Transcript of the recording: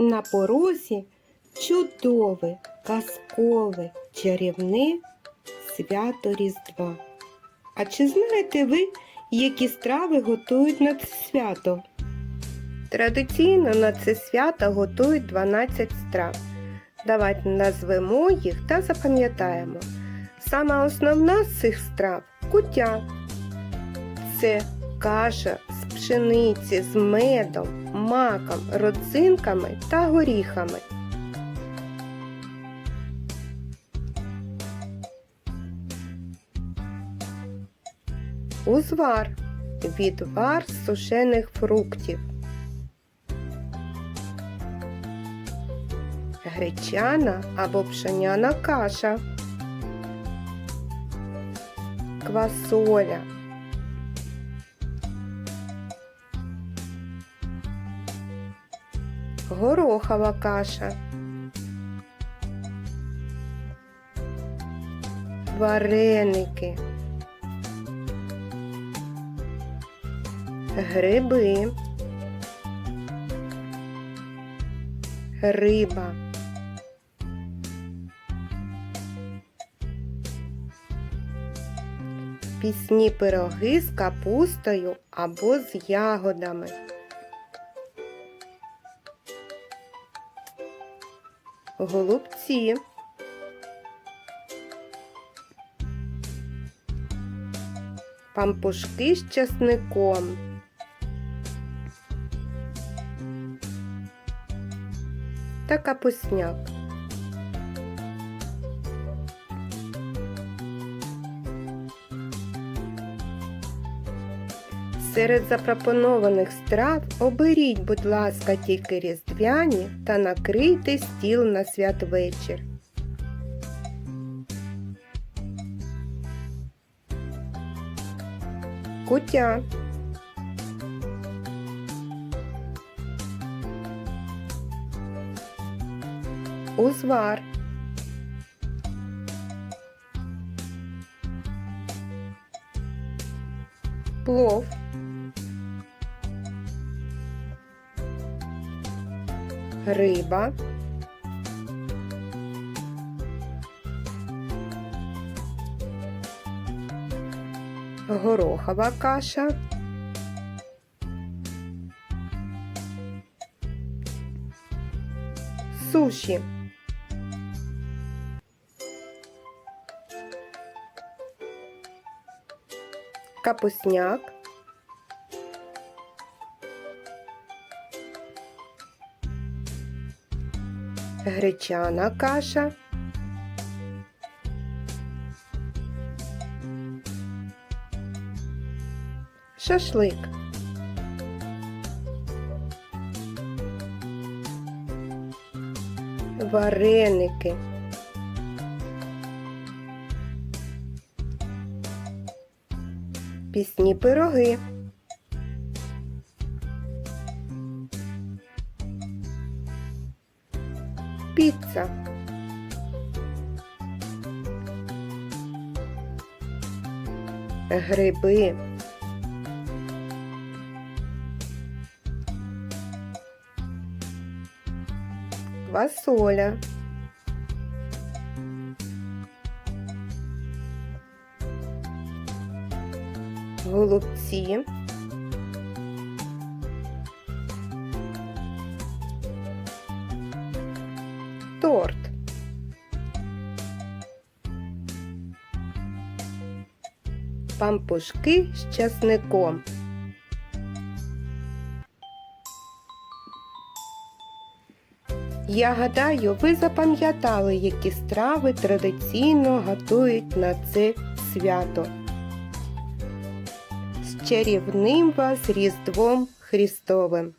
На порозі чудове, казкове, чарівне свято Різдва. А чи знаєте ви, які страви готують на це свято? Традиційно на це свято готують 12 страв. Давайте назвемо їх та запам'ятаємо. Сама основна з цих страв куття. Це каша пшениці з медом, маком, родзинками та горіхами. Узвар відвар з сушених фруктів. Гречана або пшеняна каша. Квасоля. Горохова каша. Вареники. Гриби. Риба. Пісні пироги з капустою або з ягодами. Голубці. Пампушки з часником. Та капусняк. Серед запропонованих страв оберіть, будь ласка, тільки різдвяні та накрийте стіл на святвечір. Кутя. Узвар. Плов. Риба. Горохова каша. Суші. Капусняк. Гречана каша. Шашлик. Вареники. Пісні пироги. Піца. Гриби. Квасоля. Голубці. Торт. Пампушки з часником. Я гадаю, ви запам'ятали, які страви традиційно готують на це свято. З чарівним вас Різдвом Христовим!